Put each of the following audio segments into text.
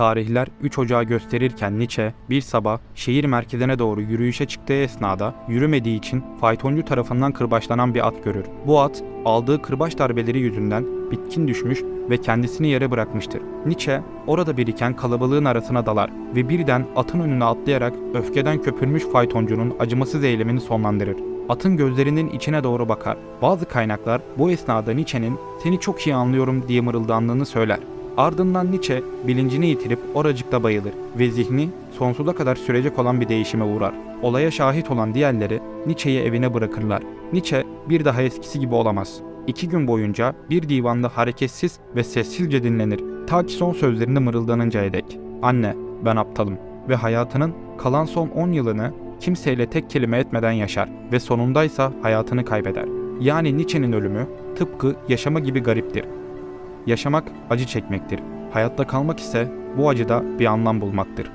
Tarihler 3 Ocağı gösterirken Nietzsche bir sabah şehir merkezine doğru yürüyüşe çıktığı esnada yürümediği için faytoncu tarafından kırbaçlanan bir at görür. Bu at aldığı kırbaç darbeleri yüzünden bitkin düşmüş ve kendisini yere bırakmıştır. Nietzsche orada biriken kalabalığın arasına dalar ve birden atın önüne atlayarak öfkeden köpürmüş faytoncunun acımasız eylemini sonlandırır. Atın gözlerinin içine doğru bakar. Bazı kaynaklar bu esnada Nietzsche'nin seni çok iyi anlıyorum diye mırıldandığını söyler. Ardından Nietzsche bilincini yitirip oracıkta bayılır ve zihni sonsuza kadar sürecek olan bir değişime uğrar. Olaya şahit olan diğerleri Nietzsche'yi evine bırakırlar. Nietzsche bir daha eskisi gibi olamaz. İki gün boyunca bir divanda hareketsiz ve sessizce dinlenir. Ta ki son sözlerini mırıldanıncaya dek. Anne, ben aptalım ve hayatının kalan son 10 yılını kimseyle tek kelime etmeden yaşar ve sonundaysa hayatını kaybeder. Yani Nietzsche'nin ölümü tıpkı yaşama gibi gariptir. Yaşamak acı çekmektir. Hayatta kalmak ise bu acıda bir anlam bulmaktır.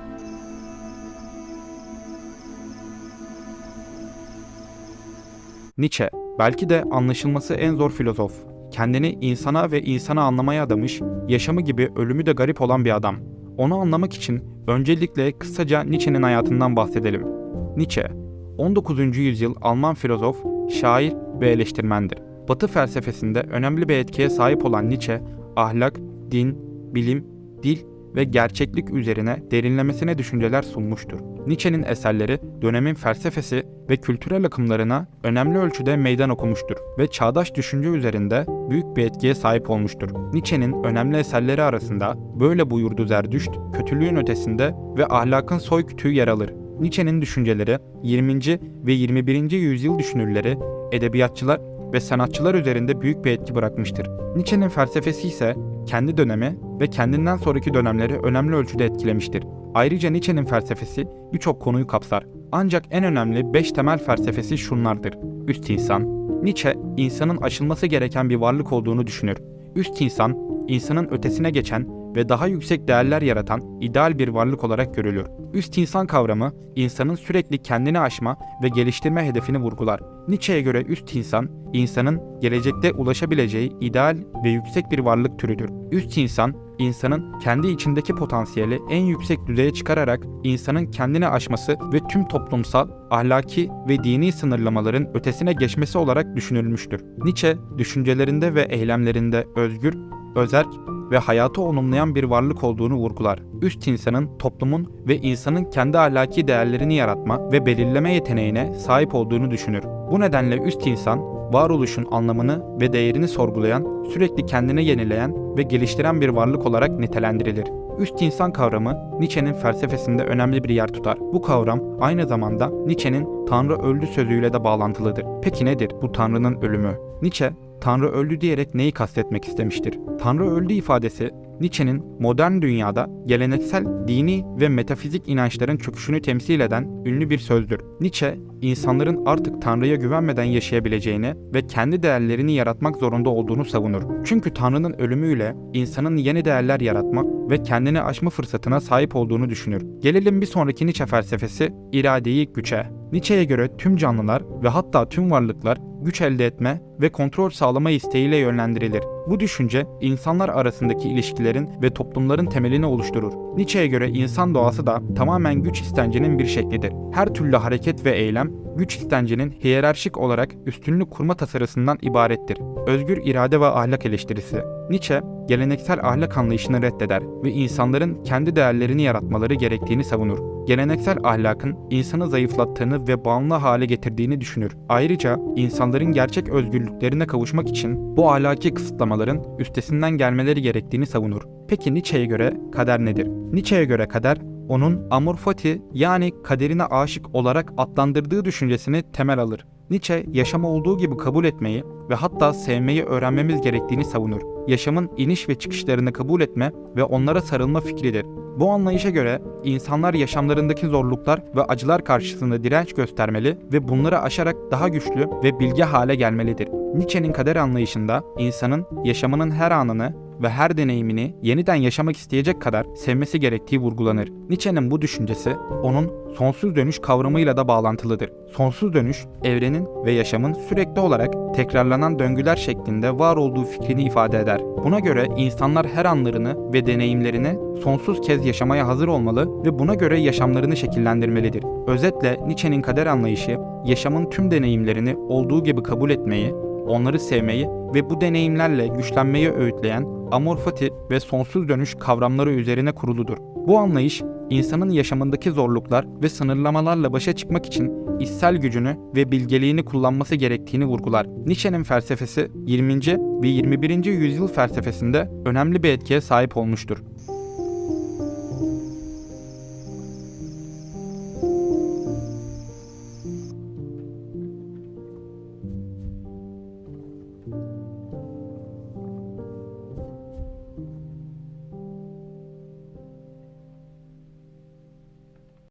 Nietzsche belki de anlaşılması en zor filozof. Kendini insana ve insanı anlamaya adamış, yaşamı gibi ölümü de garip olan bir adam. Onu anlamak için öncelikle kısaca Nietzsche'nin hayatından bahsedelim. Nietzsche, 19. yüzyıl Alman filozof, şair ve eleştirmendir. Batı felsefesinde önemli bir etkiye sahip olan Nietzsche, ahlak, din, bilim, dil ve gerçeklik üzerine derinlemesine düşünceler sunmuştur. Nietzsche'nin eserleri dönemin felsefesi ve kültürel akımlarına önemli ölçüde meydan okumuştur ve çağdaş düşünce üzerinde büyük bir etkiye sahip olmuştur. Nietzsche'nin önemli eserleri arasında Böyle buyurdu Zerdüşt, Kötülüğün Ötesinde ve Ahlakın Soy Kütüğü yer alır. Nietzsche'nin düşünceleri 20. ve 21. yüzyıl düşünürleri, edebiyatçılar ve sanatçılar üzerinde büyük bir etki bırakmıştır. Nietzsche'nin felsefesi ise kendi dönemi ve kendinden sonraki dönemleri önemli ölçüde etkilemiştir. Ayrıca Nietzsche'nin felsefesi birçok konuyu kapsar. Ancak en önemli 5 temel felsefesi şunlardır. Üst insan. Nietzsche, insanın aşılması gereken bir varlık olduğunu düşünür. Üst insan, insanın ötesine geçen ve daha yüksek değerler yaratan ideal bir varlık olarak görülür. Üst insan kavramı, insanın sürekli kendini aşma ve geliştirme hedefini vurgular. Nietzsche'ye göre üst insan, insanın gelecekte ulaşabileceği ideal ve yüksek bir varlık türüdür. Üst insan, insanın kendi içindeki potansiyeli en yüksek düzeye çıkararak insanın kendini aşması ve tüm toplumsal, ahlaki ve dini sınırlamaların ötesine geçmesi olarak düşünülmüştür. Nietzsche, düşüncelerinde ve eylemlerinde özgür, özerk ve hayatı olumlayan bir varlık olduğunu vurgular. Üst insanın toplumun ve insanın kendi ahlaki değerlerini yaratma ve belirleme yeteneğine sahip olduğunu düşünür. Bu nedenle üst insan, varoluşun anlamını ve değerini sorgulayan, sürekli kendini yenileyen ve geliştiren bir varlık olarak nitelendirilir. Üst insan kavramı Nietzsche'nin felsefesinde önemli bir yer tutar. Bu kavram aynı zamanda Nietzsche'nin Tanrı öldü sözüyle de bağlantılıdır. Peki nedir bu Tanrı'nın ölümü? Nietzsche, Tanrı öldü diyerek neyi kastetmek istemiştir? Tanrı öldü ifadesi Nietzsche'nin modern dünyada geleneksel dini ve metafizik inançların çöküşünü temsil eden ünlü bir sözdür. Nietzsche, insanların artık Tanrı'ya güvenmeden yaşayabileceğini ve kendi değerlerini yaratmak zorunda olduğunu savunur. Çünkü Tanrı'nın ölümüyle insanın yeni değerler yaratma ve kendini aşma fırsatına sahip olduğunu düşünür. Gelelim bir sonraki Nietzsche felsefesi iradeyi güçe. Nietzsche'ye göre tüm canlılar ve hatta tüm varlıklar güç elde etme ve kontrol sağlama isteğiyle yönlendirilir. Bu düşünce insanlar arasındaki ilişkilerin ve toplumların temelini oluşturur. Nietzsche'ye göre insan doğası da tamamen güç istencinin bir şeklidir. Her türlü hareket ve eylem güç istencinin hiyerarşik olarak üstünlük kurma tasarısından ibarettir. Özgür irade ve ahlak eleştirisi. Nietzsche, geleneksel ahlak anlayışını reddeder ve insanların kendi değerlerini yaratmaları gerektiğini savunur. Geleneksel ahlakın insanı zayıflattığını ve bağımlı hale getirdiğini düşünür. Ayrıca insanların gerçek özgürlüklerine kavuşmak için bu ahlaki kısıtlamaların üstesinden gelmeleri gerektiğini savunur. Peki Nietzsche'ye göre kader nedir? Nietzsche'ye göre kader onun amor fati yani kaderine aşık olarak adlandırdığı düşüncesini temel alır. Nietzsche yaşamı olduğu gibi kabul etmeyi ve hatta sevmeyi öğrenmemiz gerektiğini savunur. Yaşamın iniş ve çıkışlarını kabul etme ve onlara sarılma fikridir. Bu anlayışa göre insanlar yaşamlarındaki zorluklar ve acılar karşısında direnç göstermeli ve bunları aşarak daha güçlü ve bilge hale gelmelidir. Nietzsche'nin kader anlayışında insanın yaşamının her anını ve her deneyimini yeniden yaşamak isteyecek kadar sevmesi gerektiği vurgulanır. Nietzsche'nin bu düşüncesi onun sonsuz dönüş kavramıyla da bağlantılıdır. Sonsuz dönüş, evrenin ve yaşamın sürekli olarak tekrarlanan döngüler şeklinde var olduğu fikrini ifade eder. Buna göre insanlar her anlarını ve deneyimlerini sonsuz kez yaşamaya hazır olmalı ve buna göre yaşamlarını şekillendirmelidir. Özetle Nietzsche'nin kader anlayışı, yaşamın tüm deneyimlerini olduğu gibi kabul etmeyi, onları sevmeyi ve bu deneyimlerle güçlenmeyi öğütleyen amor fati ve sonsuz dönüş kavramları üzerine kuruludur. Bu anlayış, insanın yaşamındaki zorluklar ve sınırlamalarla başa çıkmak için içsel gücünü ve bilgeliğini kullanması gerektiğini vurgular. Nietzsche'nin felsefesi 20. ve 21. yüzyıl felsefesinde önemli bir etkiye sahip olmuştur.